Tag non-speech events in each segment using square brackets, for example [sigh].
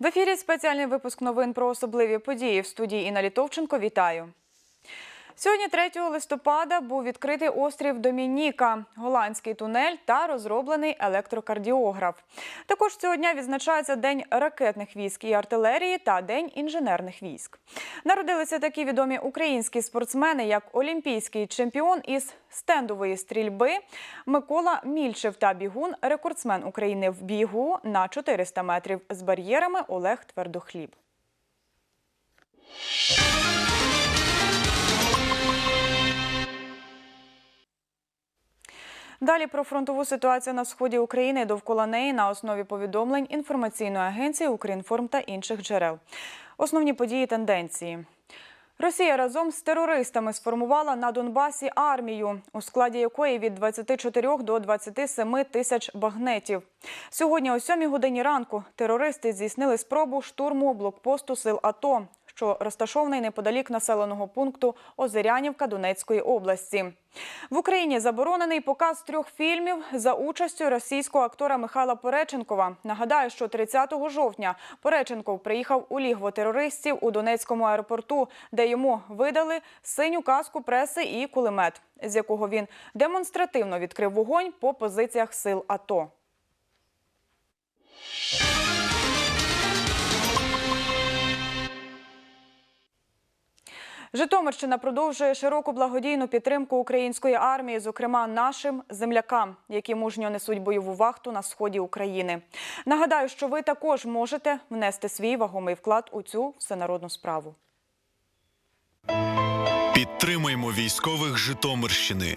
В ефірі спеціальний випуск новин про особливі події в студії Інна Літовченко. Вітаю. Сьогодні, 3 листопада, був відкритий острів Домініка, голландський тунель та розроблений електрокардіограф. Також цього дня відзначається День ракетних військ і артилерії та День інженерних військ. Народилися такі відомі українські спортсмени, як олімпійський чемпіон із стендової стрільби Микола Мільчев та бігун, рекордсмен України в бігу на 400 метрів з бар'єрами Олег Твердохліб. Далі про фронтову ситуацію на сході України довкола неї на основі повідомлень інформаційної агенції Укрінформ та інших джерел. Основні події тенденції. Росія разом з терористами сформувала на Донбасі армію, у складі якої від 24 до 27 тисяч багнетів. Сьогодні о 7 годині ранку терористи здійснили спробу штурму блокпосту сил АТО, що розташований неподалік населеного пункту Озерянівка Донецької області. В Україні заборонений показ трьох фільмів за участю російського актора Михайла Пореченкова. Нагадаю, що 30 жовтня Пореченков приїхав у лігво терористів у Донецькому аеропорту, де йому видали синю каску преси і кулемет, з якого він демонстративно відкрив вогонь по позиціях сил АТО. Житомирщина продовжує широку благодійну підтримку української армії, зокрема нашим землякам, які мужньо несуть бойову вахту на сході України. Нагадаю, що ви також можете внести свій вагомий вклад у цю всенародну справу. Підтримаймо військових Житомирщини.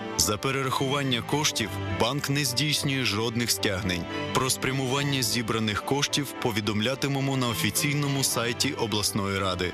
За перерахування коштів банк не здійснює жодних стягнень. Про спрямування зібраних коштів повідомлятимемо на офіційному сайті обласної ради.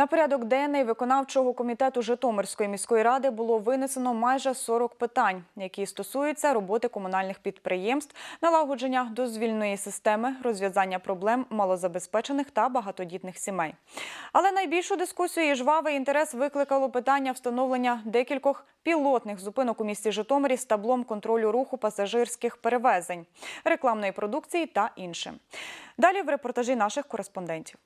На порядок денний виконавчого комітету Житомирської міської ради було винесено майже 40 питань, які стосуються роботи комунальних підприємств, налагодження дозвільної системи, розв'язання проблем малозабезпечених та багатодітних сімей. Але найбільшу дискусію і жвавий інтерес викликало питання встановлення декількох пілотних зупинок у місті Житомирі з таблом контролю руху пасажирських перевезень, рекламної продукції та іншим. Далі в репортажі наших кореспондентів.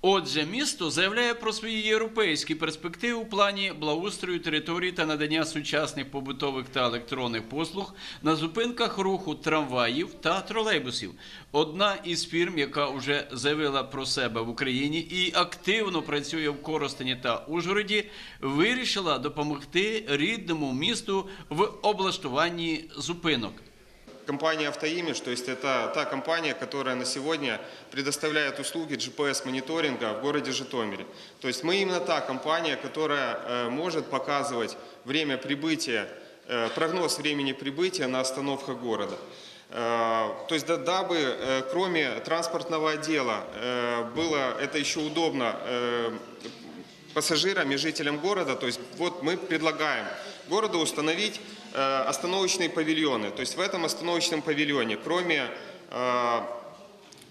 Отже, місто заявляє про свої європейські перспективи у плані благоустрою території та надання сучасних побутових та електронних послуг на зупинках руху трамваїв та тролейбусів. Одна із фірм, яка вже заявила про себе в Україні і активно працює в Коростені та Ужгороді, вирішила допомогти рідному місту в облаштуванні зупинок. Компания «Автоимидж», то есть это та компания, которая на сегодня предоставляет услуги GPS-мониторинга в городе Житомире. То есть мы именно та компания, которая э, может показывать время прибытия, э, прогноз времени прибытия на остановках города. Э, То есть да- дабы, кроме транспортного отдела, было это еще удобно пассажирам и жителям города. То есть вот мы предлагаем городу установить остановочные павильоны. То есть в этом остановочном павильоне, кроме э,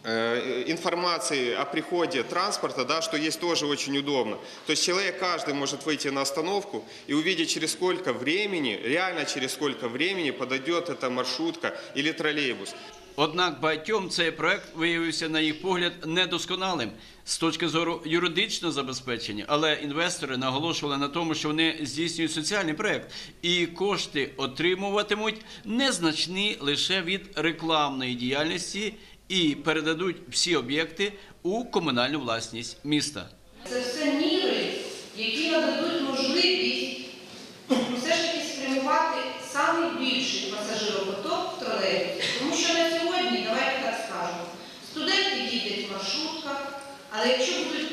э, информации о приходе транспорта, да, что есть тоже очень удобно. То есть человек каждый может выйти на остановку и увидеть, через сколько времени, реально через сколько времени подойдет эта маршрутка или троллейбус. Однак багатьом цей проект виявився, на їх погляд, недосконалим з точки зору юридичного забезпечення, але інвестори наголошували на тому, що вони здійснюють соціальний проект, і кошти отримуватимуть незначні лише від рекламної діяльності і передадуть всі об'єкти у комунальну власність міста. Це все міри, які нададуть можливість все ж таки спрямувати найбільший пасажиропоток в тролейбусі. Тому що на сьогодні, давайте так скажемо, студенти їздять в маршрутках, але якщо будуть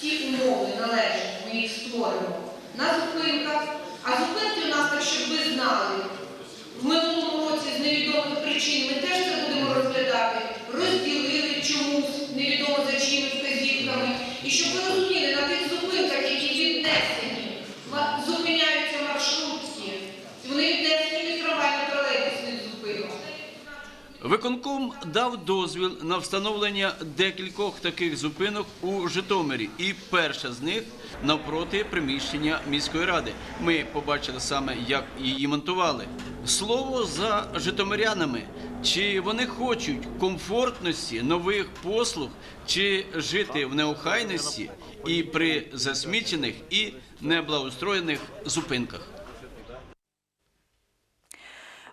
ті умови належні, ми їх створимо на зупинках, а зупинки у нас, так щоб ви знали, в минулому році з невідомих причин ми теж це будемо розглядати, розділили чомусь, невідомо за чими вказівками. І щоб ви розуміли, на тих зупинках, які віднесені, ма- зупиняються маршрутки, і вони віднесені від трамвайно-тролейбусних зупинок. Виконком дав дозвіл на встановлення декількох таких зупинок у Житомирі, і перша з них навпроти приміщення міської ради. Ми побачили саме, як її монтували. Слово за житомирянами. Чи вони хочуть комфортності нових послуг, чи жити в неохайності і при засмічених і неблагоустроєних зупинках?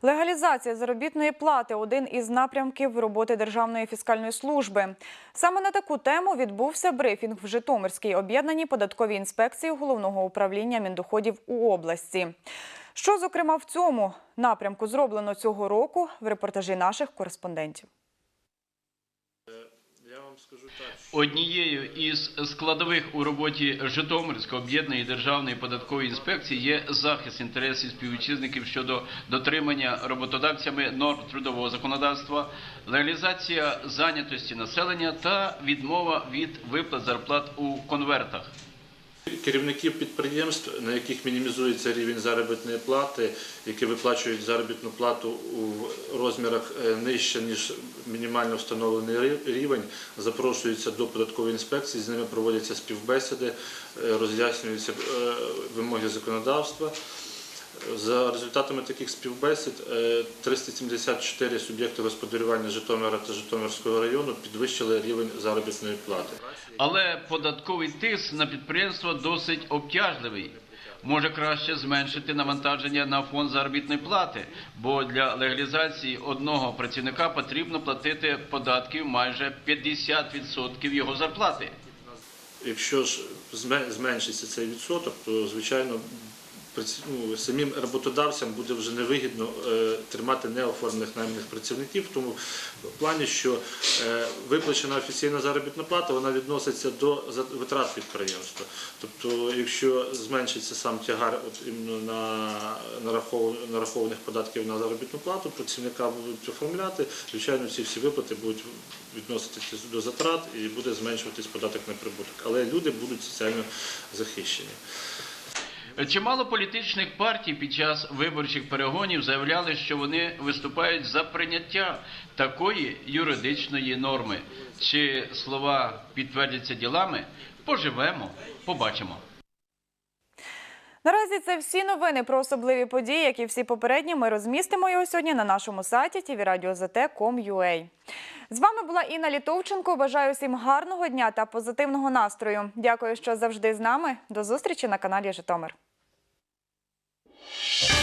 Легалізація заробітної плати один із напрямків роботи Державної фіскальної служби. Саме на таку тему відбувся брифінг в Житомирській об'єднаній податковій інспекції головного управління міндоходів у області. Що, зокрема, в цьому напрямку зроблено цього року в репортажі наших кореспондентів. Однією із складових у роботі Житомирської об'єднаної державної податкової інспекції є захист інтересів співвітчизників щодо дотримання роботодавцями норм трудового законодавства, легалізація зайнятості населення та відмова від виплат зарплат у конвертах. Керівників підприємств, на яких мінімізується рівень заробітної плати, які виплачують заробітну плату у розмірах е, нижче ніж мінімально встановлений рівень, запрошуються до податкової інспекції. З ними проводяться співбесіди, е, роз'яснюються е, вимоги законодавства. За результатами таких співбесід е, 374 суб'єкти господарювання Житомира та Житомирського району підвищили рівень заробітної плати. Але податковий тиск на підприємство досить обтяжливий. Може краще зменшити навантаження на фонд заробітної плати, бо для легалізації одного працівника потрібно платити податків майже 50% його зарплати. Якщо ж зме- зменшиться цей відсоток, то звичайно самим роботодавцям буде вже невигідно е, тримати неоформлених найманих працівників, в тому плані, що е, виплачена офіційна заробітна плата вона відноситься до витрат підприємства. Тобто, якщо зменшиться сам тягар на нарахованих податків на заробітну плату, працівника будуть оформляти, звичайно, ці всі виплати будуть відноситися до затрат і буде зменшуватись податок на прибуток. Але люди будуть соціально захищені. Чимало політичних партій під час виборчих перегонів заявляли, що вони виступають за прийняття такої юридичної норми. Чи слова підтвердяться ділами? Поживемо, побачимо. Наразі це всі новини про особливі події, як і всі попередні. Ми розмістимо його сьогодні на нашому сайті tvradio.zt.com.ua. З вами була Інна Літовченко. Бажаю всім гарного дня та позитивного настрою. Дякую, що завжди з нами. До зустрічі на каналі Житомир. Yeah. [laughs]